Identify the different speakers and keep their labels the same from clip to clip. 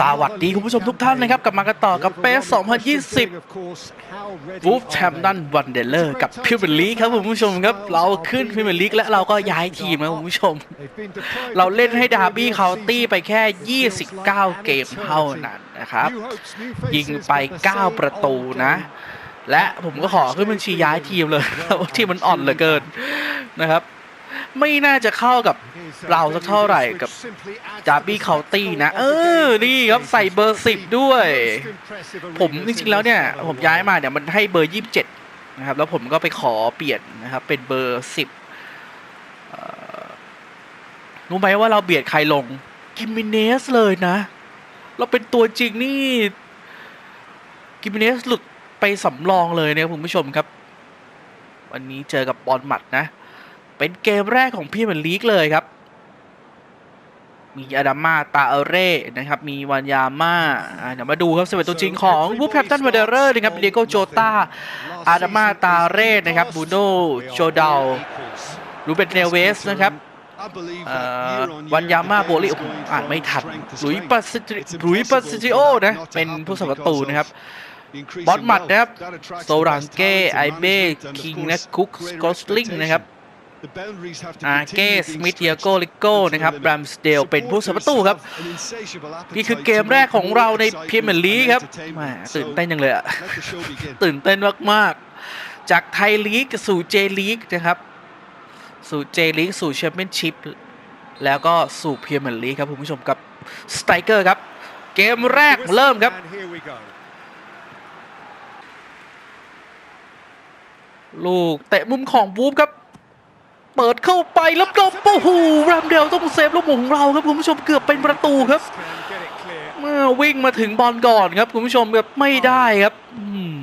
Speaker 1: สวัสดีคุณผู้ชมทุกท่านนะครับกลับมากันต่อกับเปส2020วูฟแชมป์ดันวันเดเลอร์กับพิมเบอร์ลีกครับคุณผู้ชมครับ เราขึ้นพิมเบอร์ลีกและเราก็ย้ายทีมนะคุณผู้ชม เราเล่นให้ดาร์บี้เคาน์ตี้ไปแค่ 29 เกมเท่านั้นนะครับ ยิงไป 9 ประตูนะและผมก็ขอขึ้นบัญชีย้ายทีมเลยที่มันอ่อนเหลือเกินนะครับ ไม่น่าจะเข้ากับ เราสักเท่าไหร่กับดาร์บี้เคาน์ตี้นะ เออ นี่ครับใส่เบอร์10ด้วย ผมจริงๆแล้วเนี่ย ผมย้ายมาเนี่ยมันให้เบอร์27นะครับ แล้วผมก็ไปขอเปลี่ยนนะครับ เป็นเบอร์10เอ่อรู้ไหมว่าเราเบียดใครลงกิมมิเนสเลยนะ เราเป็นตัวจริงนี่กิมมิเนสหลุดไปสำรองเลยนะครับคุณผู้ชมครับ วันนี้เจอกับบอลหมัดนะ เป็นเกมแรกของพี่เหมือนลีกเลยครับ มีอาดามาตาเอเร่นะครับมีวันยาม่าอ่าเดี๋ยวมาดูครับสเปตัวจริงของวูฟแพปตันวาเดเรอร์นะครับเดโกโจตาอาดามาตาเร่นะครับบูโนโจดาลรูเบนเนเวสนะครับเอ่อวันยาม่าโบลิโอ้โหอ่านไม่ทันหลุยส์ปาซิติหลุยส์ปาซิติโอนะเป็นผู้สาประตูนะครับบอลหมัดนะครับโซรังเก้ไอเบ้คิงและคุกสกอสลิงนะครับ อาเก้สมิธเดียโกลิโก้นะครับแรมสเดลเป็นผู้สาประตูครับ นี่คือเกมแรกของเราในพรีเมียร์ลีกครับแหมตื่นเต้นยังเลยอะตื่นเต้นมากๆ จากไทยลีกสู่เจลีกนะครับ สู่เจลีกสู่แชมเปี้ยนชิพแล้วก็สู่พรีเมียร์ลีกครับคุณผู้ชมกับสไตเกอร์ครับ เกมแรกเริ่มครับลูกเตะมุมของบูฟครับ เปิดเข้าไปแล้วก็โอ้โหแรมเดลต้องเซฟลูกหม่งของเราครับคุณผู้ชมเกือบเป็นประตูครับเมื่อวิ่งมาถึงบอลก่อนครับคุณผู้ชมแบบไม่ได้ครับอืม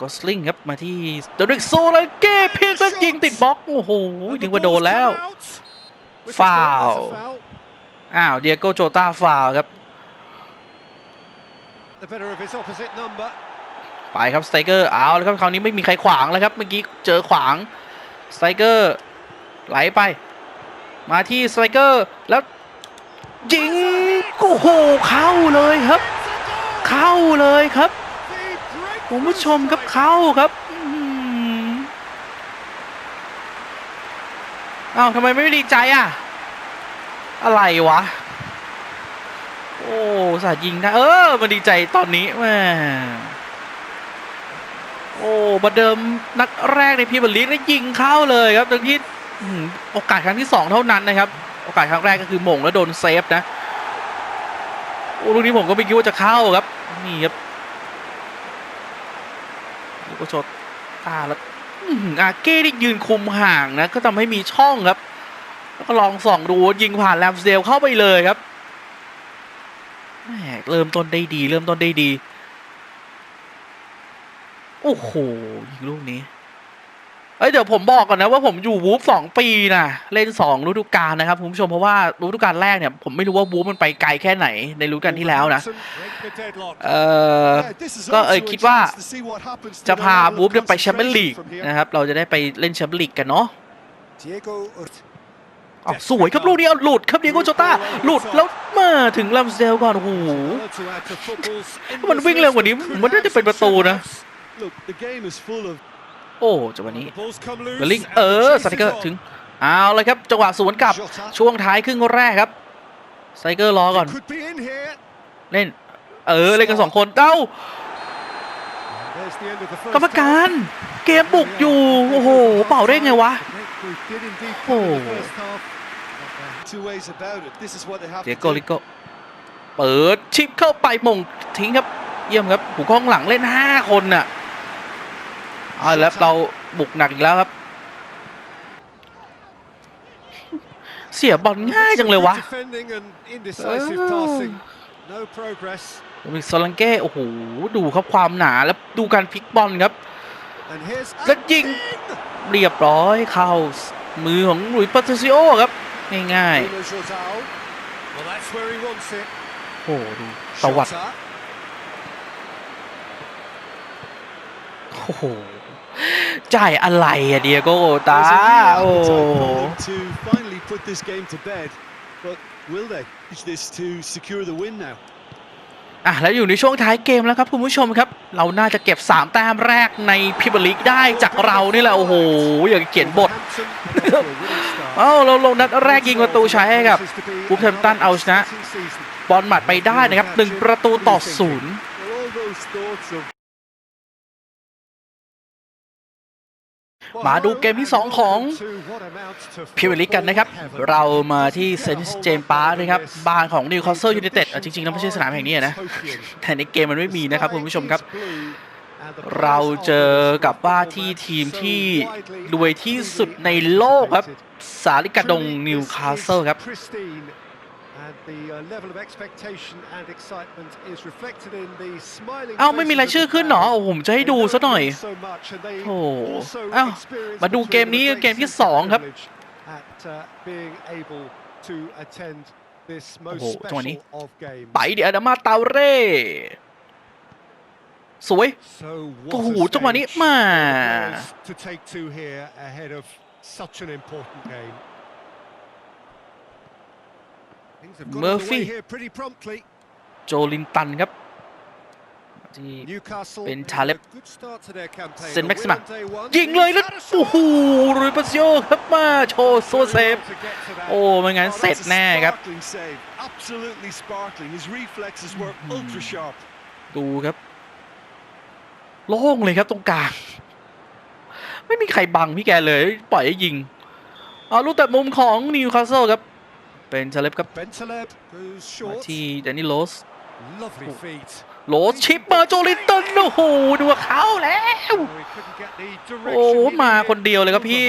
Speaker 1: ก็สลิงครับมาที่เดริกโซลาเก้เพียงก็ยิงติดบล็อกโอ้โหนึกว่าโดนแล้วฟาวอ้าวเดียโกโจตาฟาวครับ ไปครับสไตรเกอร์เอาแล้วครับคราวนี้ไม่มีใครขวางแล้วครับเมื่อกี้เจอขวางสไตรเกอร์ไหลไป มาที่สไตรเกอร์แล้วยิงโอ้โหเข้าเลยครับ เข้าเลยครับคุณผู้ชมครับเข้าครับอ้าวทำไมไม่ดีใจอะ อะไรวะ โอ้สาดยิงได้เออมาดีใจตอนนี้แม่ โอ้ประเดิมนัดแรกในพรีเมียร์ลีกได้ยิงเข้าเลยครับตรงที่โอกาสครั้งที่สองเท่านั้นนะครับ โอกาสครั้งแรกก็คือหม่งแล้วโดนเซฟนะโอ้ลูกนี้ผมก็ไม่คิดว่าจะเข้าครับ นี่ครับลูกก็ชดตาแล้วอาเก้ที่ยืนคุมห่างนะ ก็ทำให้มีช่องครับ แล้วก็ลองส่องดูยิงผ่านแรมเดลเข้าไปเลยครับแม่เริ่มต้นได้ดี เริ่มต้นได้ดี โอ้โหยิงลูกนี้เอ้ยเดี๋ยวผมบอกก่อนนะว่าผมอยู่วูฟสองปีนะเล่นสองฤดูกาลนะครับคุณผู้ชมเพราะว่าฤดูกาลแรกเนี่ยผมไม่รู้ว่าวูฟมันไปไกลแค่ไหนในฤดูกาลที่แล้วนะเอ่อก็เอ่ยคิดว่าจะพาวูฟเนี่ยไปแชมเปี้ยนลีกนะครับเราจะได้ไปเล่นแชมเปี้ยนลีกกันเนาะอ้าวสวยครับลูกนี้เอาหลุดครับเดียโกโจต้าหลุดแล้วมาถึงลัมสเดลก่อนโอ้โหมันวิ่งเร็วกว่านี้มันน่าจะเป็นประตูนะ โอ้จังหวะนี้เบลลิงเออสไตรเกอร์ถึงเอาเลยครับจังหวะสวนกลับช่วงท้ายครึ่งแรกครับสไตรเกอร์รอก่อน เล่น เออ เล่นกันสองคนเอ้ากรรมการเกมบุกอยู่ โอ้โห เป่าได้ไงวะ โอ้เดียโกลิโกเปิดชิปเข้าไปมงทิ้งครับ เยี่ยมครับหูข้างหลังเล่นห้าคนน่ะ เอาแล้วเราบุกหนักอีกแล้วครับ เสียบอลง่ายจังเลยวะมิกโซลังเก้โอ้โห ดูครับความหนาแล้วดูการพลิกบอลครับแล้วยิงเรียบร้อยเข้ามือของหลุยส์ปาเตซิโอครับ ง่ายๆโอ้โหดูตวัดโอ้โห จ่ายอะไรอะเดียโกตาโอ้
Speaker 2: But will they use this to secure the win now?
Speaker 1: อะแล้วอยู่ในช่วงท้ายเกมแล้วครับคุณผู้ชมครับ เราน่าจะเก็บ 3 แต้มแรกในพิบลิกได้จากเรานี่แหละโอ้โหอย่างเขียนบท เอ้าเราลงนัดแรกยิงประตูใช้ให้กับวูฟแฮมป์ตันเอาชนะ บอลหมัดไปได้นะครับ1ประตูต่อศูนย์ มาดูเกมที่ 2 ของพิวลิกกันนะครับ เรามาที่เซนต์เจมส์ปาร์คนะครับบ้านของนิวคาสเซิลยูไนเต็ดจริงๆแล้วไม่ใช่สนามแห่งนี้นะ แต่ในเกมมันไม่มีนะครับคุณผู้ชมครับ เราเจอกับว่าที่ทีมที่รวยที่สุดในโลกครับ สาลิกาดงนิวคาสเซิลครับ
Speaker 2: เอ้า
Speaker 1: เอ้า
Speaker 2: ไม่
Speaker 1: ไม่
Speaker 2: มี
Speaker 1: มี
Speaker 2: รารา
Speaker 1: ยย
Speaker 2: ชื่
Speaker 1: ชื่
Speaker 2: อ
Speaker 1: อ
Speaker 2: ขึ้
Speaker 1: ขึ้
Speaker 2: น
Speaker 1: น
Speaker 2: เห
Speaker 1: ห
Speaker 2: ร
Speaker 1: ร
Speaker 2: อ
Speaker 1: อโอ้ผมจะให้ดูซะหน่อย
Speaker 2: โอ้
Speaker 1: โอ้
Speaker 2: เอ้า
Speaker 1: เอ้า
Speaker 2: มาดูเกมนี้เกมที่สองครับ
Speaker 1: โอ้
Speaker 2: โอ้
Speaker 1: โห
Speaker 2: โห
Speaker 1: จั
Speaker 2: จั
Speaker 1: ง
Speaker 2: ง
Speaker 1: ห
Speaker 2: ห
Speaker 1: วะ
Speaker 2: วะ
Speaker 1: นี้
Speaker 2: นี้
Speaker 1: ไปเดี๋ยวอาดามาตาเร่สวย
Speaker 2: โอ้โหจังหวะนี้มา
Speaker 1: เมอร์ฟี่โจลินตันครับ ที่
Speaker 2: เป็นชาเลป
Speaker 1: เซนแม็กซิมัมยิงเลยแล้วโอ้โหรุยปัสโยครับมาโชว์โซเซฟโอ้ไม่งั้นเสร็จแน่ครับ
Speaker 2: Absolutely sparkling. His reflexes were ultra sharp.
Speaker 1: ดูครับ โล่งเลยครับตรงกลาง ไม่มีใครบังพี่แกเลย ปล่อยให้ยิงเอาลูกแต่มุมของนิวคาสเซิลครับ เป็นชาเลปครับ
Speaker 2: Bentaleb goes
Speaker 1: มา
Speaker 2: short.
Speaker 1: ที่แดนนี่โรส
Speaker 2: Lovely feet.
Speaker 1: โรสชิปมาโจลินตันโอ้โหดูว่าเขาแล้วโอ้มาคนเดียวเลยครับพี่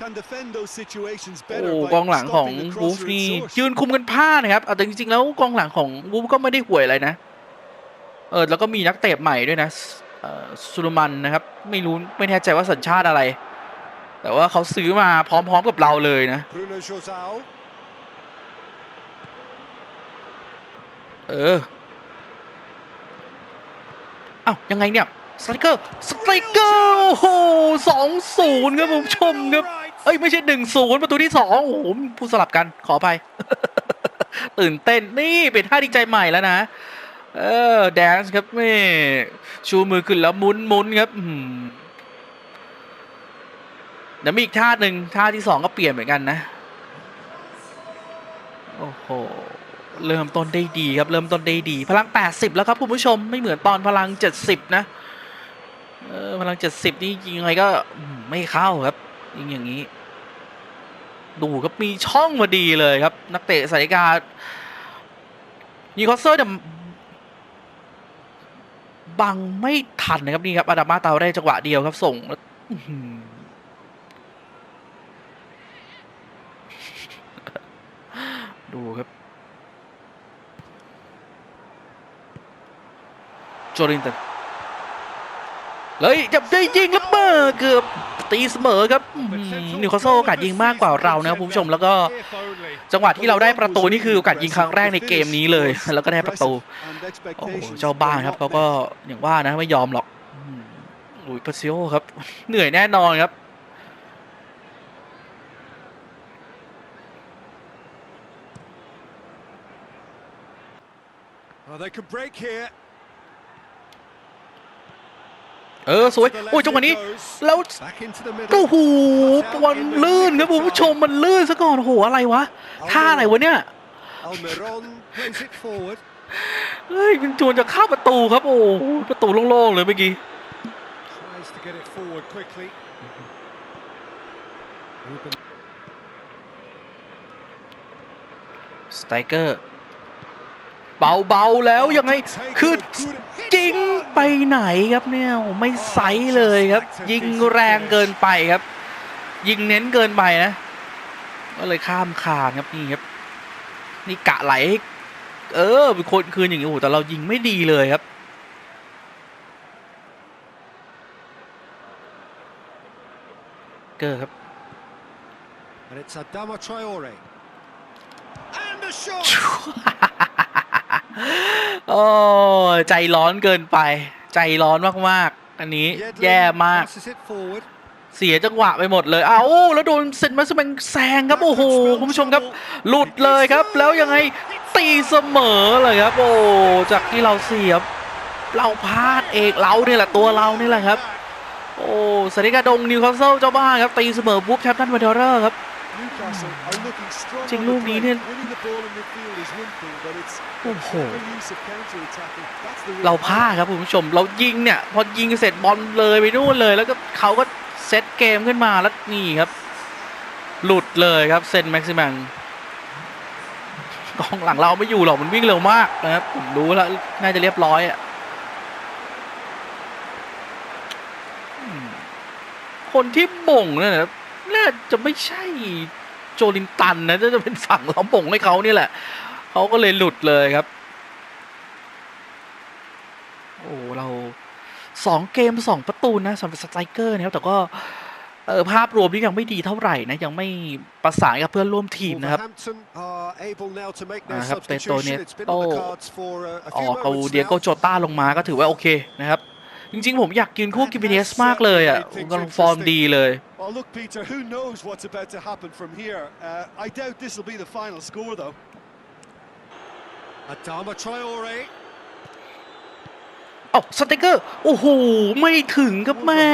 Speaker 2: Can defend those situations
Speaker 1: โอ้
Speaker 2: better
Speaker 1: กองหลังของ
Speaker 2: by stopping the
Speaker 1: วูฟ
Speaker 2: crosser
Speaker 1: นี่
Speaker 2: in source.
Speaker 1: ยืนคุมกันพลาดนะครับเอาแต่จริงๆแล้วกองหลังของวูฟก็ไม่ได้ห่วยอะไรนะเออแล้วก็มีนักเตะใหม่ด้วยนะเอ่อซูลมันนะครับไม่รู้ไม่แน่ใจว่าสัญชาติอะไร แต่ว่าเขาซื้อมาพร้อมๆกับเราเลยนะ เออเอ้ายังไงเนี่ยสไตรเกอร์สไตรเกอร์โอ้โหสองศูนย์ครับผมชมครับเอ้ยไม่ใช่หนึ่งศูนย์ประตูที่สองโอ้โหผู้สลับกันขออภัยตื่นเต้นนี่เป็นท่าดีใจใหม่แล้วนะ เออแดนซ์ครับนี่ชูมือขึ้นแล้วมุนมุนครับเดี๋ยวมีอีกท่าหนึ่งท่าที่สองก็เปลี่ยนเหมือนกันนะ โอ้โห เริ่มต้นได้ดีครับเริ่มต้นได้ดี พลัง 80 แล้วครับคุณผู้ชมไม่เหมือนตอนพลัง 70 นะเออพลัง 70 นี่ยิงยังไงก็ไม่เข้าครับยิงอย่างนี้ ดูครับมีช่องมาดีเลยครับ นักเตะสายกานีคอสเซอร์เนี่บังไม่ทันนะครับนี่ครับอาดามาเตาได้จังหวะเดียวครับ ส่งดูครับ โจลินตันเลยจะได้ยิงแล้วเบอร์เกือบตีเสมอครับอื้อหือนิวคาสเซิลโอกาสยิงมากกว่าเรานะครับคุณผู้ชมแล้วก็จังหวะที่เราได้ประตูนี่คือโอกาสยิงครั้งแรกในเกมนี้เลย แล้วก็ได้ประตูโอ้โหเจ้าบ้านครับเขาก็อย่างว่านะไม่ยอมหรอกอืมหลุยส์ปาซิโอครับเหนื่อยแน่นอนครับ
Speaker 2: Oh, they could break here.
Speaker 1: เออสวย โอ้ยจังหวะนี้ แล้ว
Speaker 2: Back into the middle.
Speaker 1: โอ้โหบอลลื่นครับคุณผู้ชมมันลื่นซะก่อนโอ้โหอะไรวะท่าอะไรวะเนี่ย
Speaker 2: Almiron plays it forward.
Speaker 1: เฮ้ยมันจวนจะเข้าประตูครับโอ้โหประตูโล่งๆเลยเมื่อกี้
Speaker 2: Tries to get it forward quickly. Ruben
Speaker 1: สไตรเกอร์ เบาๆแล้วยังไงคือ ยิงไปไหนครับเนี่ยโอ้ไม่ไซส์เลยครับ ยิงแรงเกินไปครับ ยิงเน้นเกินไปนะ ก็เลยข้ามคานครับนี่ครับ นี่กะไหลให้เออเป็นคนคืนอย่างนี้โอ้โหแต่เรายิงไม่ดีเลยครับเกอร์ครับ โอ้ยใจร้อนเกินไป ใจร้อนมากๆ อันนี้แย่มาก
Speaker 2: Passes it forward.
Speaker 1: เสียจังหวะไปหมดเลย เอาแล้วโดนเซนมาสแมงแซงครับ โอ้โห คุณผู้ชมครับ หลุดเลยครับ แล้วยังไงตีเสมอเลยครับ โอ้ จากที่เราเสียบ เราพลาดเองเราเนี่ยแหละตัวเรานี่แหละครับ โอ้สถิกาดงนิวคาสเซิลเจ้าบ้านครับ ตีเสมอบุ๊บแชมป์ตันเวเทอร์ครับ
Speaker 2: Newcastle are looking strong
Speaker 1: จริง
Speaker 2: on
Speaker 1: ลู
Speaker 2: the
Speaker 1: กนี้
Speaker 2: break.
Speaker 1: เนี่ย
Speaker 2: Winning the ball in midfield is one thing, but it's
Speaker 1: โอ้โห
Speaker 2: the use of counter-attacking. That's the real
Speaker 1: เราพลาดครับคุณผู้ชม เรายิงเนี่ย พอยิงเสร็จบอลเลยไปนู่นเลย แล้วก็เขาก็เซตเกมขึ้นมาแล้วนี่ครับ หลุดเลยครับเซนแม็กซิมังกองหลังเราไม่อยู่หรอกมันวิ่งเร็วมากนะครับผมรู้แล้วน่าจะเรียบร้อยอะอืมคนที่บ่งเนี่ยนะ น่าจะไม่ใช่โจลินตันนะน่าจะเป็นฝั่งเราบ่งให้เขานี่แหละเขาก็เลยหลุดเลยครับ โอ้เราสองเกมสองประตูนะสำหรับสไตรเกอร์นะครับแต่ก็เออภาพรวมนี่ยังไม่ดีเท่าไหร่นะ ยังไม่ประสานกับเพื่อนร่วมทีมนะครับ
Speaker 3: Wolverhampton are able now to make their
Speaker 1: นะครับเปโต
Speaker 3: substitution.
Speaker 1: เน
Speaker 3: It's been on the
Speaker 1: โต้
Speaker 3: cards for uh, a
Speaker 1: อ
Speaker 3: few
Speaker 1: อกเอา
Speaker 3: moments
Speaker 1: เดียโก
Speaker 3: now.
Speaker 1: โจต้าลงมาก็ถือว่าโอเคนะครับ จริงๆ ผมอยากกินคู่กิบิเนสมากเลยอะกำลังฟอร์มดีเลย
Speaker 2: Well, look, Peter, who knows what's about to happen from here? Uh, I doubt this will be the final score, though.
Speaker 3: Adama Traore.
Speaker 1: เอ้าสไตรเกอร์โอ้โห ไม่ถึงครับแม่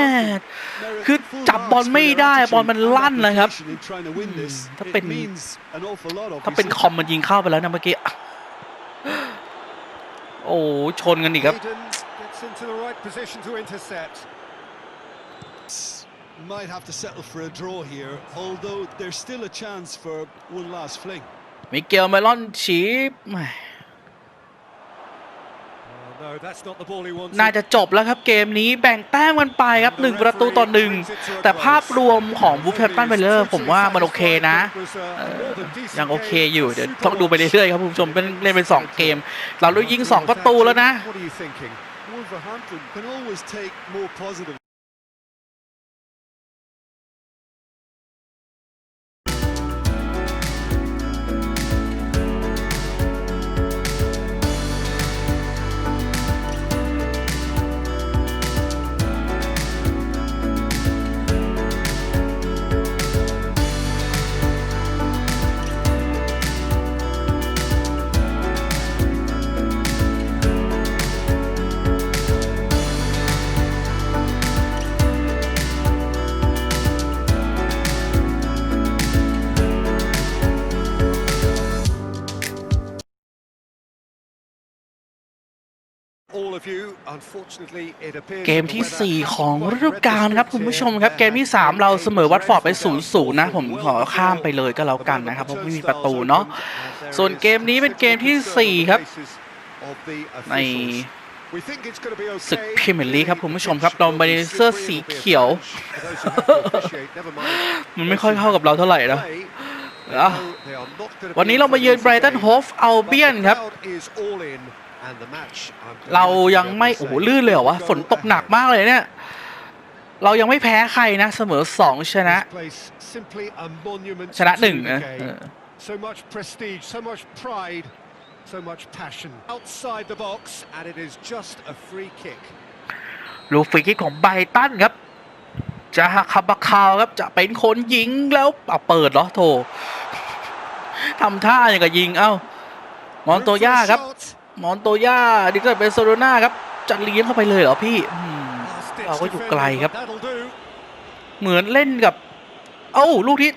Speaker 2: Now,
Speaker 1: Cứ
Speaker 2: full
Speaker 1: chập
Speaker 2: marks
Speaker 1: ball
Speaker 2: for
Speaker 1: mấy
Speaker 2: their
Speaker 1: đai,
Speaker 2: attitude
Speaker 1: ball mình
Speaker 2: and
Speaker 1: lăn này ครับ.
Speaker 2: application in trying to win this.
Speaker 1: ถ้า
Speaker 2: It
Speaker 1: เป็น
Speaker 2: means an awful lot,
Speaker 1: ถ้าเป็น
Speaker 2: obviously.
Speaker 1: คอมมันยิงเข้าไปแล้วนะเมื่อกี้ โอ้ชนกันอีกครับ
Speaker 3: Hayden gets into the right position to intercept.
Speaker 2: Might have to settle for a draw here, although there's still a chance for one last fling.
Speaker 1: มิเกลเมลอนชีปแหม่
Speaker 3: Oh, no, that's not the ball he wanted.
Speaker 1: น่าจะจบแล้วครับเกมนี้แบ่งแต้มกันไปครับหนึ่งประตูต่อหนึ่งแต่ภาพรวมของบูฟแฮมตันเวลเลอร์ผมว่ามันโอเคนะเอ่อยังโอเคอยู่เดี๋ยวต้องดูไปเรื่อยๆครับคุณผู้ชมเป็นเล่นเป็นสองเกม เราได้ยิงสองประตูแล้วนะ
Speaker 3: What are you thinking?
Speaker 2: Wolverhampton can always take more positive.
Speaker 1: เกมทีสี่ 4 ของฤดูกาลครับคุณผู้ชมครับ เกมที่ 3 เราเสมอวัตฟอร์ดไป0ูนย์นะ ผมขอข้ามไปเลยก็แล้วกันนะครับ เพราะไม่มีประตูเนาะส่วนเกมนี้เป็นเกมที่ 4 ครับ ในศึกพรีเมียร์ลีกครับคุณผู้ชมครับเราไปในเสื้อสีเขียว มันไม่ค่อยเข้ากับเราเท่าไหร่นะอะวันนี้เรามาเยือน Brighton Hove Albion ครับ เรายังไม่โอ้โหลื่นเลยเหรอวะฝนตกหนักมากเลยเนี่ย เรายังไม่แพ้ใครนะ เสมอ2ชนะ ชนะหนึ่งนะเออ
Speaker 3: So much prestige, so much pride, so much passion. Outside the box, and it is just a free kick.
Speaker 1: ลูกฟรีคิกของไบรตันครับ จะหักคาบาคาวครับจะเป็นคนยิงแล้วเอาเปิดเหรอโถทำท่าอย่างกับยิงเอ้ามอนโตย่าครับ มอนโตย่าดิเกิดเป็นโซโลนาครับจะเลี้ยงเข้าไปเลยเหรอพี่อืมเราก็อยู่ไกลครับ
Speaker 3: That'll do.
Speaker 1: เหมือนเล่นกับ เอ้าลูกที่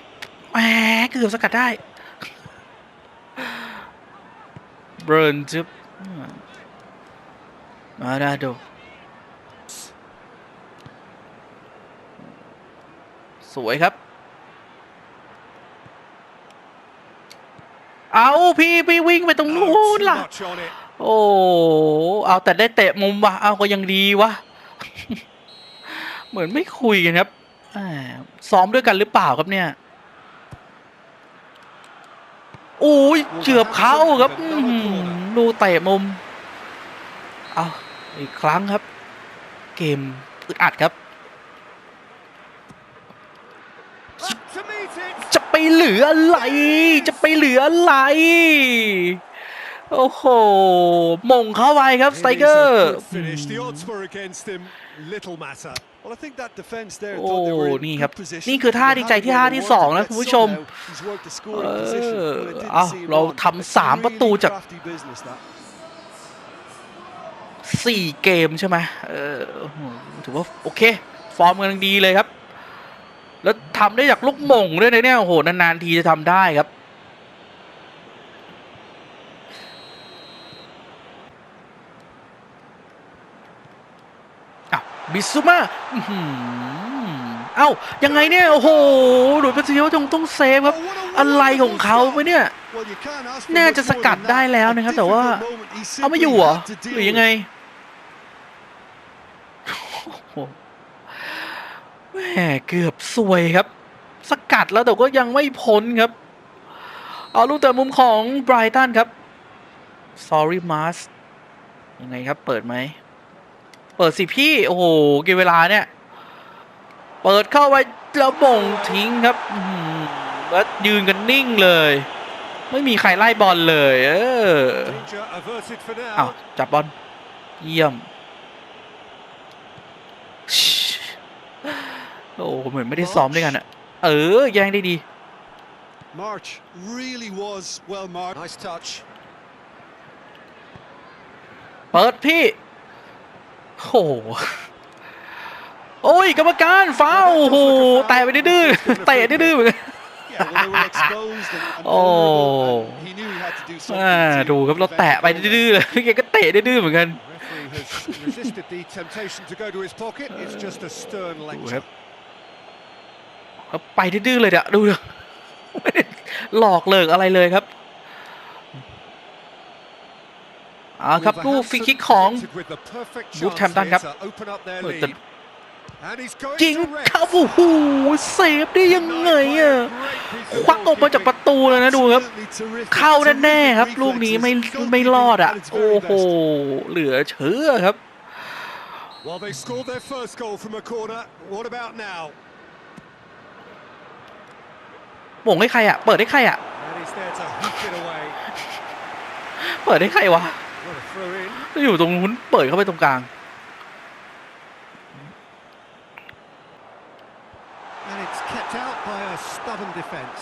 Speaker 1: แหมเกือบสกัดได้เบิร์นจึบมาดาโดสวยครับ เอาพี่พี่วิ่งไปตรงนู้
Speaker 3: Oh,
Speaker 1: น
Speaker 3: too
Speaker 1: ล่ะ
Speaker 3: much on it.
Speaker 1: โอ้เอาแต่ได้เตะมุมวะเอาก็ยังดีวะเหมือนไม่คุยกันครับซ้อมด้วยกันหรือเปล่าครับเนี่ยโอ้ยเกือบเข้าครับดูเตะมุมเอาอีกครั้งครับ เกมอึดอัดครับ จะไปเหลืออะไร จะไปเหลืออะไร โอ้โหมงเข้าไปครับสไตร
Speaker 3: It
Speaker 1: เก
Speaker 3: is
Speaker 1: อ
Speaker 3: a
Speaker 1: ร์
Speaker 3: good finish. The odds were against him. Little matter.
Speaker 2: 'Well, Well, I think that defense there
Speaker 1: โอ้
Speaker 2: thought they were in
Speaker 1: นี่
Speaker 2: good
Speaker 1: ครับ
Speaker 2: position.
Speaker 1: นี่คือท่า
Speaker 2: They
Speaker 1: ดี
Speaker 2: had
Speaker 1: ใจที่
Speaker 2: where
Speaker 1: ท่า
Speaker 2: they
Speaker 1: ที่
Speaker 2: wanted,
Speaker 1: สองนะ
Speaker 2: but
Speaker 1: คุณผู้ชม
Speaker 2: somehow he's worked the
Speaker 1: เอ
Speaker 2: scoring position,
Speaker 1: อ
Speaker 2: but it didn't
Speaker 1: เอา
Speaker 2: seem
Speaker 1: เรา
Speaker 2: on.
Speaker 1: ทำสามประตูจาก
Speaker 2: Really crafty business, that.
Speaker 1: สี่เกมใช่ไหมเออถือว่าโอเค ฟอร์มกำลังดีเลยครับ แล้วทำได้จากลูกหม่งด้วยนะเนี่ย โอ้โห นาน ๆ ทีจะทำได้ครับ อ้าว บิซุมาเอ้า ยังไงเนี่ย โอ้โหหลุยส์เป็นซิโยจงต้องเซฟครับ อะไรของเขาไปเนี่ย น่าจะสกัดได้แล้วนะครับ แต่ว่า เอาไม่อยู่เหรอ หรือยังไงโอ้โหแหม่เกือบซวยครับ สกัดแล้วแต่ก็ยังไม่พ้นครับ เอาลูกแต่มุมของไบรตันครับ sorry Mars ยังไงครับ เปิดไหม เปิดสิพี่ โอ้โหกี่เวลาเนี่ย เปิดเข้าไปแล้วบ่งทิ้งครับอื้อหือแล้วยืนกันนิ่งเลย ไม่มีใครไล่บอลเลย เออ
Speaker 3: Danger averted for
Speaker 1: อ้าว
Speaker 3: now.
Speaker 1: จับบอลเยี่ยมชิโอ้เหมือนไม่ได้ซ้อมด้วยกันอะเออ แย่งได้ดี
Speaker 2: March really was well marked.
Speaker 3: Nice touch.
Speaker 1: เปิดพี่ โอ้โหโอ้ยกรรมการฟาวล์โอ้โหแตะไปดื้อๆเตะดื้อๆเหมือนกัน
Speaker 2: Yeah, well, they were exposed and, and
Speaker 1: Oh.
Speaker 2: vulnerable, and he knew he had to do
Speaker 1: อ่า
Speaker 2: something. to
Speaker 1: ดูครับเรา
Speaker 2: prevent
Speaker 1: แตะไป
Speaker 2: it.
Speaker 1: ดื้อๆเลยแกก็เตะดื้อๆเหมือนกัน
Speaker 3: Referee has resisted the temptation to go to his pocket. It's just a stern
Speaker 1: ดูครั
Speaker 3: lecture.
Speaker 1: บเอาไปดื้อๆเลยเดี๋ยวดูดิไม่ได้หลอกเลิกอะไรเลยครับเอ่าครับลูกฟรีคิกของ
Speaker 3: With the perfect
Speaker 1: Wolf
Speaker 3: chance
Speaker 1: Hampton
Speaker 3: here
Speaker 1: ครับ
Speaker 3: to open up their
Speaker 1: เออแต่
Speaker 3: lead. And he's going
Speaker 1: จริง
Speaker 3: to rest.
Speaker 1: ครับโอ้โหเซฟได้ยังไงอะควักออกมาจากประตูเลยนะดูครับ
Speaker 2: Absolutely terrific,
Speaker 1: เข้าแน่ๆครับ
Speaker 2: terrific
Speaker 1: ลูกนี้ไม่
Speaker 2: reflexes.
Speaker 1: ไม่รอดอะ
Speaker 2: Goalkeeping at its
Speaker 1: โอ้
Speaker 2: very
Speaker 1: โห
Speaker 2: best.
Speaker 1: เหลือเชื่อครับ
Speaker 3: Well, they scored their first goal from a corner. What about now?
Speaker 1: หม่งให้ใครอะ เปิดให้ใครอะ
Speaker 3: And he's there to hook it away.
Speaker 1: เปิดให้ใครวะ
Speaker 3: What a throw in.
Speaker 1: อยู่ตรงนู้นเปิดเข้าไปตรงกลาง
Speaker 3: And it's kept out by a stubborn defence.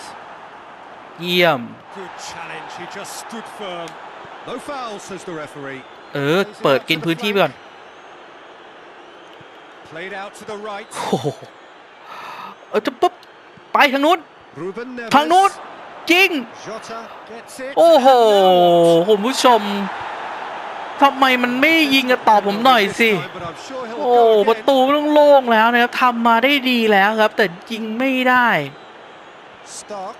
Speaker 1: เยี่ยม
Speaker 3: Good challenge. He just stood firm. No foul, says the referee.
Speaker 1: เออ เปิดกินพื้นที่ไปก่อน
Speaker 3: Played out to the right.
Speaker 1: โอ้โหเออจะปุ๊บไปทางนู้น
Speaker 3: Ruben Neves.
Speaker 1: ทางนู้นจริง
Speaker 3: Jota gets it.
Speaker 1: โอ้โห
Speaker 3: And now what?
Speaker 1: คุณผู้ชม ทำไมมันไม่ยิงกันตอบผมหน่อยสิ
Speaker 3: But I'm sure he'll
Speaker 1: โอ้
Speaker 3: go
Speaker 1: ประ
Speaker 3: again.
Speaker 1: ตูต้องโล่งแล้วนะครับทำมาได้ดีแล้วครับ แต่ยิงไม่ได้
Speaker 2: Stark.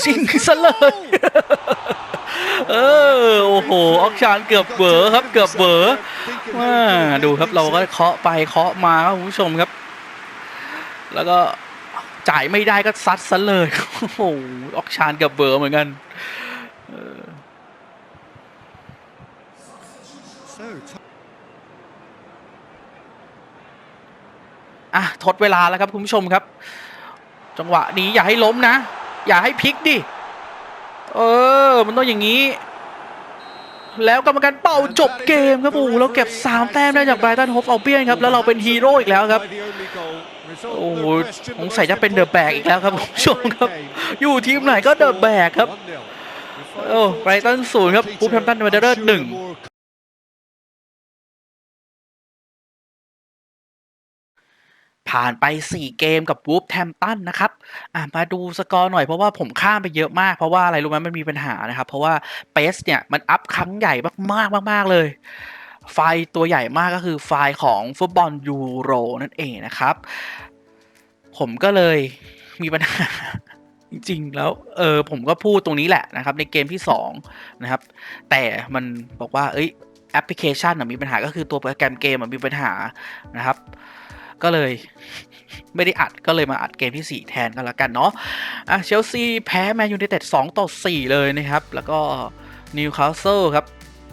Speaker 1: ชิงซะเลยเออโอ้โหออกชานเกือบเบอครับ เกือบเบอว่าดูครับเราก็เคาะไปเคาะมาครับคุณผู้ชมครับ แล้วก็ จ่ายไม่ได้ก็ซัดซะเลยโอ้โหออกชานกือบเบอร์เหมือนกัน
Speaker 3: So, t-
Speaker 1: อะ ทดเวลาแล้วครับคุณผู้ชมครับ จังหวะนี้อย่าให้ล้มนะ อย่าให้พลิกดิ เออ มันต้องอย่างนี้ แล้วกรรมการเป่าจบเกมครับโอ้โหเราเก็บ 3 แต้มได้จากไบรตันโฮฟอัลเปียนครับแล้วเราเป็นฮีโร่อีกแล้วครับโอ้โห
Speaker 3: no question,
Speaker 1: ส
Speaker 3: the
Speaker 1: งสัยจะเป็นเดอะแบกอีกแล้วครับคุณผู้ชมครับ อยู่ทีมไหนก็เดอะแบกครับโอ้ไบรตันศูนย์ครับบูแฮมตันวันเดอร์หนึ่ง ผ่านไป 4 เกมกับวูฟแทมตันนะครับอะมาดูสกอร์หน่อยเพราะว่าผมข้ามไปเยอะมาก เพราะว่าอะไรรู้ไหมมันมีปัญหานะครับ เพราะว่าเปสเนี่ยมันอัพครั้งใหญ่มากๆมากๆเลยไฟล์ตัวใหญ่มากก็คือไฟล์ของฟุตบอลยูโรนั่นเองนะครับ ผมก็เลยมีปัญหา จริงๆ แล้ว เออผมก็พูดตรงนี้แหละนะครับ ในเกมที่ 2 นะครับ แต่มันบอกว่า เอ้ยแอปพลิเคชันมีปัญหาก็คือตัวโปรแกรมเกมอะมีปัญหานะครับ ก็เลยไม่ได้อัดก็เลยมาอัดเกมที่ 4 แทนกันละกันเนาะอะเชลซีแพ้แมนยูไนเต็ด2ต่อ 4 เลยนะครับ แล้วก็นิวคาสเซิลครับ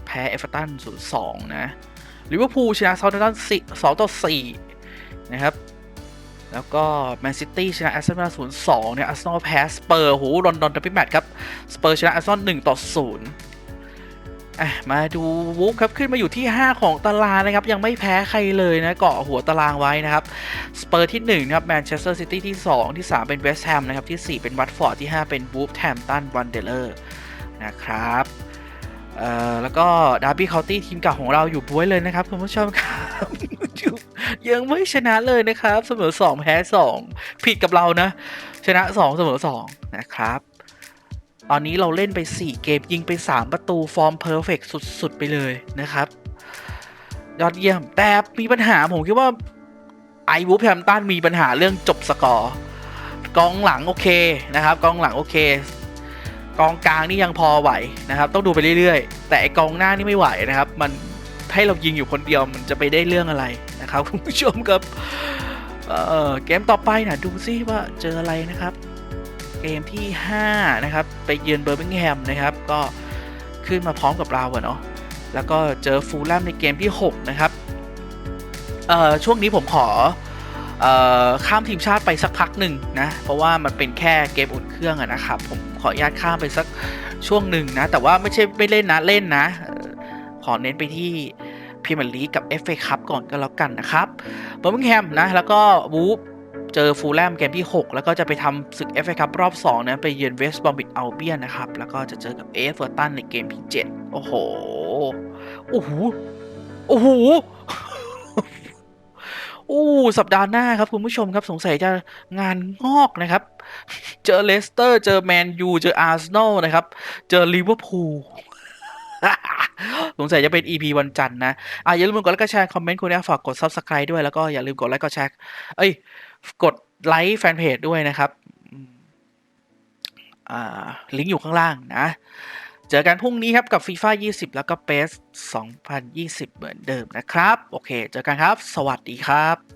Speaker 1: แพ้เอฟเวอร์ตัน0-2 นะลิเวอร์พูลชนะเซาท์แฮมป์ตัน2ต่อ 4 นะครับ แล้วก็แมนซิตี้ชนะแอสตันวิลล่า0-2 เนี่ยอาร์เซนอลแพ้สเปอร์โหลอนดอนดับเบิลแมตช์ครับ สเปอร์ชนะอาร์เซนอล1ต่อ 0 อะมาดูวูฟครับขึ้นมาอยู่ที่ 5 ของตารางนะครับ ยังไม่แพ้ใครเลยนะเกาะหัวตารางไว้นะครับสเปอร์ที่1นะครับแมนเชสเตอร์ซิตี้ที่ 2 ที่ 3 เป็นเวสต์แฮมนะครับที่ 4 เป็นวัตฟอร์ดที่ 5 เป็นวูฟแฮมตันวันเดลเลอร์นะครับเอ่อแล้วก็ดาร์บี้เคาน์ตี้ทีมเก่าของเราอยู่บ้วยเลยนะครับคุณผู้ชมครับยังไม่ชนะเลยนะครับ เสมอ 2 แพ้ 2 ผิดกับเรานะ ชนะ 2 เสมอ 2 นะครับ ตอนนี้เราเล่นไป 4 เกมยิงไป 3 ประตูฟอร์มเพอร์เฟกสุด ๆ ไปเลยนะครับ ยอดเยี่ยม แต่มีปัญหาผมคิดว่าไอวูฟแฮมตันมีปัญหาเรื่องจบสกอร์กองหลังโอเคนะครับกองหลังโอเค กองกลางนี่ยังพอไหวนะครับ ต้องดูไปเรื่อยๆ แต่ไอกองหน้านี่ไม่ไหวนะครับ มันให้เรายิงอยู่คนเดียวมันจะไปได้เรื่องอะไรนะครับคุณผู้ชมครับเเกมต่อไปนะดูซิว่าเจออะไรนะครับ เกมที่ 5 นะครับ ไปเยือนเบอร์มิงแฮมนะครับ ก็ขึ้นมาพร้อมกับเราเนาะแล้วก็เจอฟูลแลมในเกมที่ 6 นะครับเอ่อช่วงนี้ผมขอออข้ามทีมชาติไปสักพักหนึ่งนะ เพราะว่ามันเป็นแค่เกมอุ่นเครื่องอะนะครับ ผมขออนุญาตข้ามไปสักช่วงหนึ่งนะ แต่ว่าไม่ใช่ไม่เล่นนะเล่นนะ ขอเน้นไปที่พรีเมียร์ลีกกับ FA คัพก่อนก็แล้วกันนะครับเบอร์มิงแฮมนะ แล้วก็วูฟ เจอฟูลแลมเกมที่ 6 แล้วก็จะไปทำศึก FA คัพรอบ 2 นะ ไปเยือนเวสต์บอมบิ a อัลเบียนนะครับ แล้วก็จะเจอกับเอฟเวอร์ตันในเกมที่ 7 โอ้โห โอ้โห โอ้โหโอ้สัปดาห์หน้าครับ คุณผู้ชมครับสงสัยจะงานงอกนะครับ เจอเลสเตอร์ เจอแมนยู เจออาร์เซนอลนะครับ เจอลิเวอร์พูล สงสัยจะเป็น EP วันจันทร์นะอะอย่าลืมกดไลค์กดแชร์คอมเมนต์คุณนะฝากกด Subscribe ด้วยแล้วก็อย่าลืมกดไลค์กดแชร์เอ้ยกดไลค์แฟนเพจด้วยนะครับอ่าลิงก์อยู่ข้างล่างนะ เจอกันพรุ่งนี้ครับกับ FIFA 20 แล้วก็ PES 2020 เหมือนเดิมนะครับ โอเค เจอกันครับ สวัสดีครับ